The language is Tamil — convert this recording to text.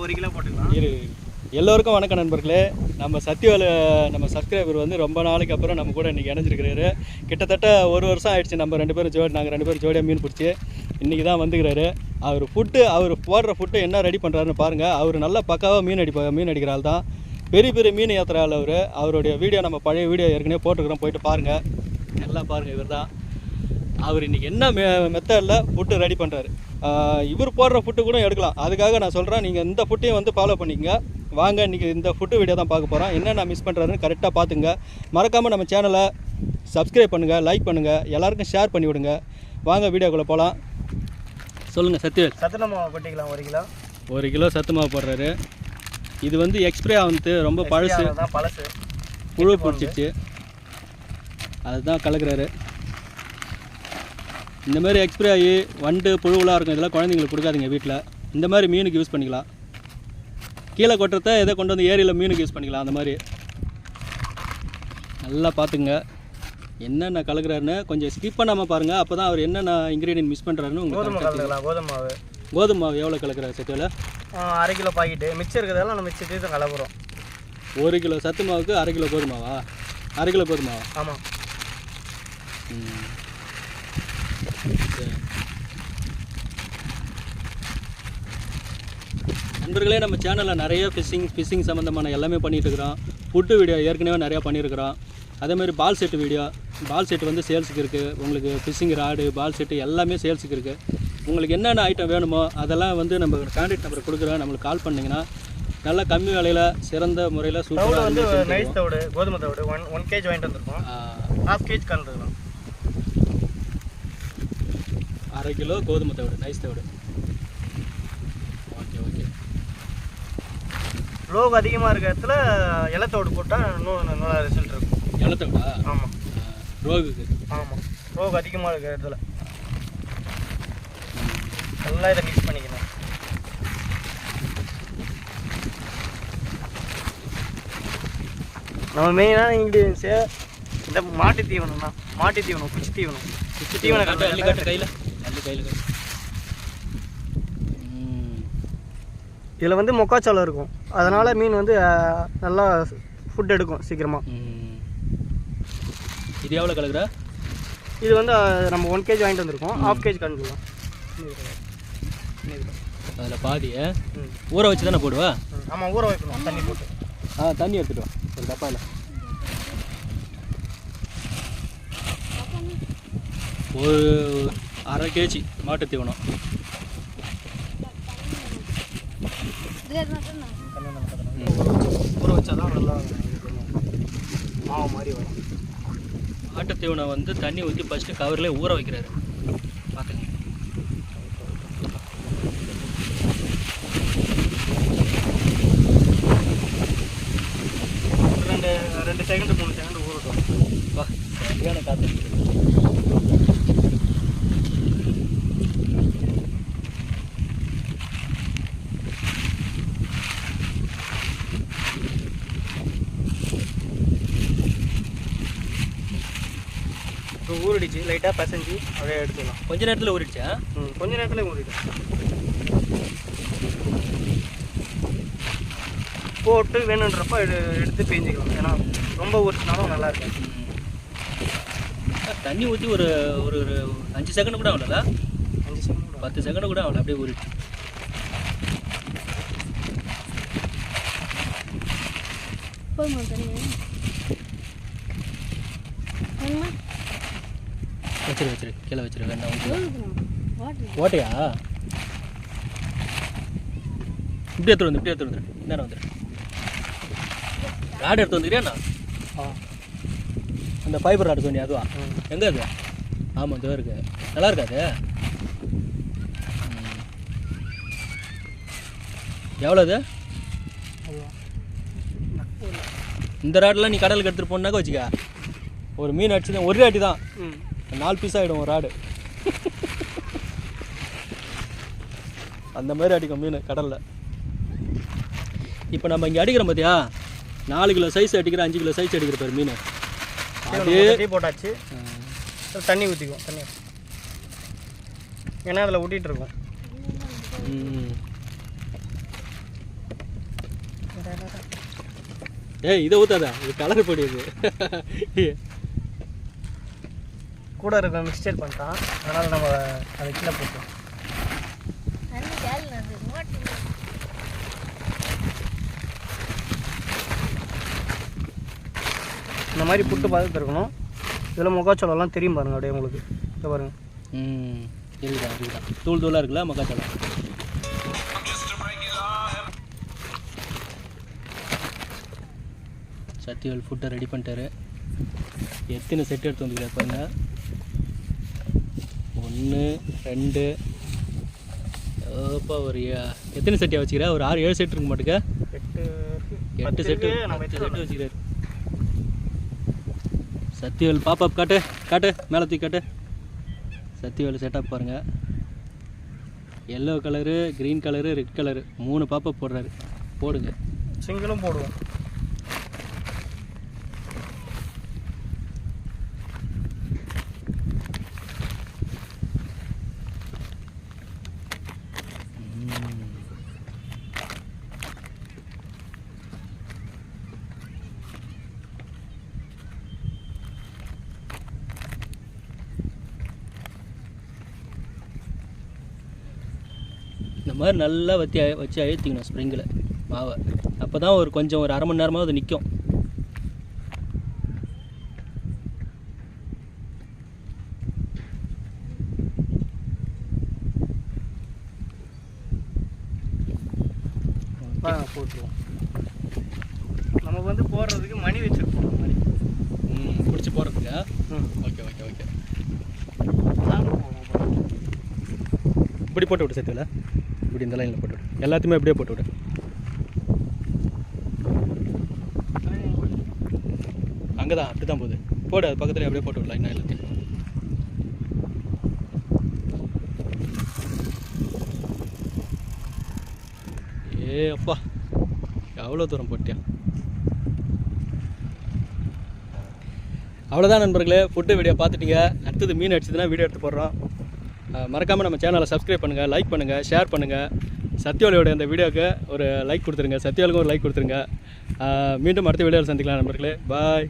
ஒரு கிலோ போட்டுக்கலாம். இரு. எல்லோருக்கும் வணக்கம் நண்பர்களே. நம்ம சத்யவேல நம்ம சப்ஸ்கிரைபர் வந்து ரொம்ப நாளைக்கு அப்புறம் நம்ம கூட இன்றைக்கி இணைஞ்சிருக்கிறாரு. கிட்டத்தட்ட ஒரு வருஷம் ஆயிடுச்சு நம்ம ரெண்டு பேரும் ஜோடி நாங்கள் ரெண்டு பேரும் ஜோடியாக மீன் பிடிச்சி இன்றைக்கி தான் வந்துக்கிறாரு அவர் ஃபுட்டு அவர் போடுற ஃபுட்டு என்ன ரெடி பண்ணுறாருன்னு பாருங்கள் அவர் நல்லா பக்காவாக மீன் அடிப்பா மீன் அடிக்கிற ஆள் தான். பெரிய பெரிய மீன் ஏற்றுற ஆள் அவர். அவருடைய வீடியோ நம்ம பழைய வீடியோ ஏற்கனவே போட்டுருக்குறோம். போயிட்டு பாருங்கள் எல்லாம் பாருங்கள் இவர் தான் அவர் இன்றைக்கி என்ன மெ மெத்தடில் ஃபுட்டு ரெடி பண்ணுறாரு இவர் போடுற ஃபுட்டு கூட எடுக்கலாம். அதுக்காக நான் சொல்கிறேன் நீங்கள் இந்த ஃபுட்டையும் வந்து ஃபாலோ பண்ணிக்கங்க. வாங்க இன்றைக்கி இந்த ஃபுட்டு வீடியோ தான் பார்க்க போகிறோம் என்னென்ன மிஸ் பண்ணுறாருன்னு கரெக்டாக பார்த்துங்க. மறக்காமல் நம்ம சேனலை சப்ஸ்கிரைப் பண்ணுங்கள் லைக் பண்ணுங்கள் எல்லாருக்கும் ஷேர் பண்ணி விடுங்க. வாங்க வீடியோக்குள்ளே போகலாம் சொல்லுங்கள் சத்யவேல். சத்துண மாவு கொட்டிக்கலாம் ஒரு கிலோ. ஒரு கிலோ சத்து மாவு போடுறாரு. இது வந்து எக்ஸ்ப்ரே வந்து ரொம்ப பழசு. பழசு. புழு பிடிச்சிருச்சு அதுதான் கலக்குறாரு. இந்த மாதிரி எக்ஸ்பிரி ஆகி வண்டு புழுவெலாம் இருக்கும் இதெல்லாம் குழந்தைங்களுக்கு கொடுக்காதீங்க வீட்டில் இந்த மாதிரி மீனுக்கு யூஸ் பண்ணிக்கலாம். கீழே கொட்டுறத எதை கொண்டு வந்து ஏரியில் மீனுக்கு யூஸ் பண்ணிக்கலாம் அந்த மாதிரி. நல்லா பார்த்துங்க என்னென்ன கலக்குறாருன்னு கொஞ்சம் ஸ்கிப் பண்ணாமல் பாருங்கள் அப்போ தான் அவர் என்னென்ன இன்க்ரீடியன்ட் மிஸ் பண்ணுறாருன்னு உங்களுக்கு கோதுமை மாவு. கோதுமை மாவு எவ்வளோ கலக்குறாரு ஆ, அரை கிலோ பாக்கெட்டு. மிச்சம் இருக்கிறதெல்லாம் நம்ம மிச்சத்தை தான் கலப்புறோம் ஒரு கிலோ சத்து மாவுக்கு அரை கிலோ கோதுமாவா அரை கிலோ கோதுமாவா ஆமாம் ம். நண்பர்களே நம்ம சேனலில் நிறைய ஃபிஷிங் ஃபிஷிங் சம்மந்தமான எல்லாமே இருக்கிறோம் ஃபுட்டு வீடியோ ஏற்கனவே நிறையா பண்ணியிருக்கிறோம் அதேமாதிரி ball set video ball set வந்து சேல்ஸுக்கு இருக்குது உங்களுக்கு ஃபிஷிங் ராடு பால் செட்டு எல்லாமே சேல்ஸுக்கு இருக்குது உங்களுக்கு என்னென்ன ஐட்டம் வேணுமோ அதெல்லாம் வந்து நம்ம கான்டாக்ட் நம்பர் கொடுக்குறோம். நம்மளுக்கு கால் பண்ணிங்கன்னா நல்லா கம்மி விலையில் சிறந்த முறையில் தவிடு வந்து சூப்பராக நைஸ் தவிடு கோதுமை தவிடு ஒன் ஒன் கேஜ் வாங்கிட்டு வந்திருக்கோம். ஹாஃப் கேஜ் கலந்துக்கலாம். அரை கிலோ கோதுமை தவிடு நைஸ் தவிடு ஓகே ஓகே லோகு அதிகமாக இருக்க இடத்துல இலத்தோடு போட்டால் இன்னும் நல்லா ரிசல்ட் இருக்கும். இலத்தவிடா ஆமாம் ரோகுக்கு? ஆமாம் ரோகு அதிகமாக இருக்கிற இடத்துல. நல்லா இதை மிக்ஸ் பண்ணிக்கணும். நம்ம மெயினான இன்க்ரீடியன்ஸு இந்த மாட்டு தீவனம் தான் மாட்டு தீவனம் குச்சி தீவனம் குச்சி தீவனம் கட்டு கட்டு கையில்? அள்ளி கையில். இதில் வந்து மொக்காச்சோளம் இருக்கும். அதனால் மீன் வந்து நல்லா ஃபுட் எடுக்கும் சீக்கிரமாக. இது எவ்வளோ கலக்குற? இது வந்து நம்ம ஒன் கேஜி வாங்கிட்டு வந்திருக்கோம். ஹாஃப் கேஜி கலந்துக்கலாம் அதில் பாதி ம் ஊற வச்சு தானே போடுவா ஆமாம் ஊற வைக்கணும். தண்ணி போட்டு. ஆ தண்ணி எடுத்துட்டு வா. ஒரு டப்பாவில் ஒரு அரை கேஜி மாட்டு தீவனம். ஊற வச்சா தான் நல்லா. மாவு மாதிரி வரும். மாட்டு தீவனம் வந்து தண்ணி ஊற்றி ஃபஸ்ட்டு கவர்லேயே ஊற வைக்கிறாரு. பார்த்துங்க ரெண்டு ரெண்டு செகண்ட் மூணு செகண்ட் ஊறட்டும். வா சரியான காற்று இப்போ ஊறிடுச்சு லைட்டாக பசஞ்சு அப்படியே எடுத்துக்கலாம் கொஞ்ச நேரத்தில் ஊறிடுச்சா? ம் கொஞ்ச நேரத்தில் ஊறிடும். போட்டு வேணுன்றப்ப எடு எடுத்து பேஞ்சிக்கலாம். ஏன்னா ரொம்ப ஊறிச்சினாலும் நல்லா இருக்கும் தண்ணி ஊற்றி ஒரு ஒரு ஒரு அஞ்சு செகண்ட் கூட ஆகல அஞ்சு செகண்ட் பத்து செகண்ட் கூட ஆகல அப்படியே ஊறிடுச்சு. வச்சிரு வச்சிரு கீழே வச்சிரு ஊற்றி ஓட்டையா? இப்படி எடுத்து வந்து இப்படி எடுத்து வந்துரு. நேரம் வந்துரு. ராடு எடுத்து வந்துக்கிறியா ஆ. அந்த ஃபைபர் ராடு சொன்னி அதுவா. எங்கே அது? ஆமாம் இதோ இருக்கு. நல்லா இருக்காது எவ்வளோ அது? இந்த ராடெலாம் நீ கடலுக்கு எடுத்துகிட்டு போனாக்க வச்சுக்க. ஒரு மீன் அடிச்சு ஒரே அடி தான் நாலு பீஸ் ஆகிடும் ஒரு ராடு அந்த மாதிரி அடிக்கும் மீன் கடலில். இப்போ நம்ம இங்கே அடிக்கிறோம் பார்த்தியா நாலு கிலோ சைஸ் அடிக்கிற அஞ்சு கிலோ சைஸ் அடிக்கிற பேர் மீன். அதே போட்டாச்சு. தண்ணி ஊற்றிக்கும் தண்ணி. ஏன்னா அதில் ஊட்டிகிட்டு இருக்கோம். ம். ஏய் இதை ஊத்தாதா. இது கலர் பொடி இது. கூட இருக்க மிக்சர் பண்ணிட்டான். அதனால் நம்ம அதை கீழே போட்டோம் இந்த மாதிரி புட்டு பார்த்துட்டு இருக்கணும். இதில் முகாச்சோளம்லாம் தெரியும் பாருங்க அப்படியே உங்களுக்கு. இதை பாருங்க. ம் இருக்குதா இருக்குதா தூள் தூளாக இருக்குல்ல மக்காச்சோளம். சத்தியவேல் ஃபுட்டை ரெடி பண்ணிட்டாரு. எத்தனை செட் எடுத்து வந்துக்கிறார் பாருங்க. ஒன்று ரெண்டு. ஓப்பா ஒரு எத்தனை செட்டியாக வச்சுக்கிறா? ஒரு ஆறு ஏழு செட் இருக்க மாட்டுக்க. எட்டு எட்டு செட்டு. எட்டு செட்டு வச்சுக்கிறாரு சத்தியவேல் பாப்பாப் காட்டு. காட்டு மேலே தூக்கி காட்டு. சத்தியவேல் செட்டப் பாருங்க. Yellow colour green colour red colour மூணு பாப்பா போடுறாரு. போடுங்க. சிங்கிளும் போடுவோம். இந்த மாதிரி நல்லா வத்தி வச்சு அழுத்திக்கணும் ஸ்ப்ரிங்கில் மாவை. அப்போ தான் ஒரு கொஞ்சம் ஒரு அரை மணி நேரமாவது நிற்கும் வாங்க போட்டுருவோம். நம்ம வந்து போடுறதுக்கு மணி வச்சுருப்போம் மணி. ம் பிடிச்சி போடுறதுக்கா? ம். Okay okay okay. இப்படி போட்டு விடு சத்தியவில் இப்படி இந்த லைனில் போட்டு விடு. எல்லாத்தையுமே அப்படியே போட்டு விடு. அங்கே தான் அப்படி தான் போகுது. போடு அது பக்கத்துலேயே அப்படியே போட்டு விடலாம் இன்னும் எல்லாத்தையும். ஏ அப்பா. எவ்வளோ தூரம் போட்டியா? அவ்வளோதான் நண்பர்களே ஃபுட்டு வீடியோ பார்த்துட்டீங்க. அடுத்தது மீன் அடிச்சதுன்னா வீடியோ எடுத்து போடுறோம். மறக்காமல் நம்ம சேனலை சப்ஸ்கிரைப் பண்ணுங்கள் லைக் பண்ணுங்கள் ஷேர் பண்ணுங்கள் சத்யோலியோட இந்த வீடியோவுக்கு ஒரு லைக் கொடுத்துருங்க. சத்யோலுக்கும் ஒரு லைக் கொடுத்துருங்க. மீண்டும் அடுத்த வீடியோவில் சந்திக்கலாம் நண்பர்களே. பாய்